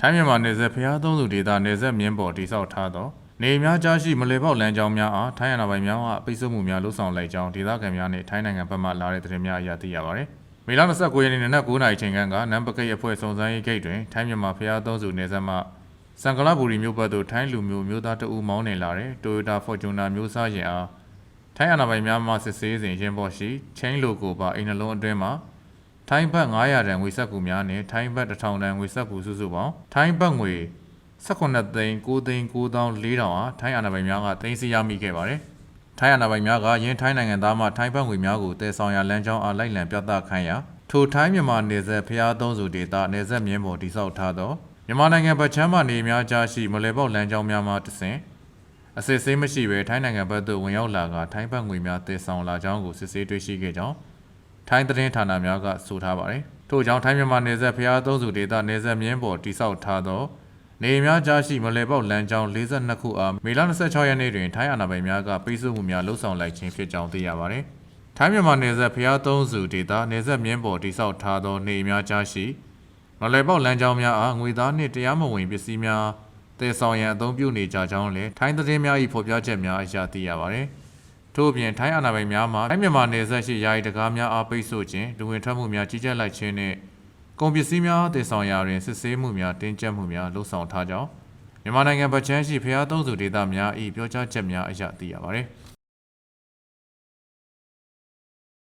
ထိုင်းမြန်မာနယ်စပ်ဖျားသုံးစုဒေသနယ်စပ်မြင်းပေါ်တိစောက်ထားသောနေများကြားရှိမလေပေါက်လမ်းကြောင်းများအားထိုင်းရနာပိုင်များကပိတ်ဆို့မှုများလှုပ်ဆောင်လိုက်ကြောင်းဒေသခံများနှင့်ထိုင်းနိုင်ငံဘက်မှလာတဲ့သတင်းများအရသိရပါသည်။မေလ29ရက်နေ့နနက်9:00နာရီချိန်ခန့်ကနမ်ပကိတ်အဖွဲ့စုံစမ်းရေးဂိတ်တွင်ထိုင်းမြန်မာဖျားသုံးစုနယ်စပ်မှစံကလဘူရီမြို့ဘက်သို့ထိုင်းလူမျိုးမျိုးသားတအူးမောင်းနေလာတဲ့ Toyota Fortuner မျိုးစားယာဉ်အားထိုင်းရနာပိုင်များမှစစ်ဆေးစဉ်ရင်ပေါ်ရှိချင်းလိုကိုပါအိမ်နှလုံးအတွင်းမှာ ထိုင်းဘတ်900တန်ငွေစက္ကူများနဲ့ထိုင်းဘတ်1000တန်ငွေစက္ကူစုစုပေါင်းထိုင်းဘတ်ငွေ18သိန်း9သိန်း9400အားထိုင်းအာဏာပိုင်များကတင်စီရမိခဲ့ပါတယ်။ထိုင်းအာဏာပိုင်များကယင်းထိုင်းနိုင်ငံသားမှထိုင်းဘတ်ငွေများကိုတည်ဆောင်ရာလမ်းကြောင်းအားလိုက်လံပြသခိုင်းရာထိုထိုင်းမြန်မာနယ်စပ်ဖျားသုံးစုဒေသနယ်စပ်မြင်းပေါ်တိစောက်ထားသောမြန်မာနိုင်ငံဗချမ်းမှနေများကြားရှိမလဲပေါက်လမ်းကြောင်းများမှတဆင့်အစစ်ဆေးမရှိဘဲထိုင်းနိုင်ငံဘက်သို့ဝင်ရောက်လာကထိုင်းဘတ်ငွေများတည်ဆောင်လာကြောင်းကိုစစ်ဆေးတွေ့ရှိခဲ့ကြောင်း ထိုင်းသတင်းဌာနများကဆိုထားပါတယ်။ထို့ကြောင့်ထိုင်းမြန်မာနယ်စပ်ဖျားသုံးစုဒေသနယ်စပ်မြင်းပေါ်တိစောက်ထားသောနေများကြားရှိမလဲပေါက်လမ်းကြောင်း42ခုအားမေလ26ရက်နေ့တွင်ထိုင်းအာဏာပိုင်များကပိတ်ဆို့မှုများလှုပ်ဆောင်လိုက်ခြင်းဖြစ်ကြောင်းသိရပါတယ်။ထိုင်းမြန်မာနယ်စပ်ဖျားသုံးစုဒေသနယ်စပ်မြင်းပေါ်တိစောက်ထားသောနေများကြားရှိမလဲပေါက်လမ်းကြောင်းများအားငွေသားနှင့်တရားမဝင်ပစ္စည်းများတည်ဆောင်ရန်အသုံးပြုနေကြကြောင်းလည်းထိုင်းသတင်းများ၏ဖော်ပြချက်များအရသိရပါတယ်။ ထို့အပြင်ထိုင်းအာဏာပိုင်များမှထိုင်းမြန်မာနယ်စပ်ရှိယာယီတကားများအားပိတ်ဆို့ခြင်းလူဝင်ထွက်မှုများကြီးကြပ်လိုက်ခြင်းနှင့်ကုန်ပစ္စည်းများတည်ဆောင်ရာတွင်စစ်ဆေးမှုများတင်းကျပ်မှုများလှုံ့ဆော်ထားကြောင်းမြန်မာနိုင်ငံဗချမ်းရှိဖျားသုံးစုဒေသများ၏ပြောကြားချက်များအရသိရပါသည်။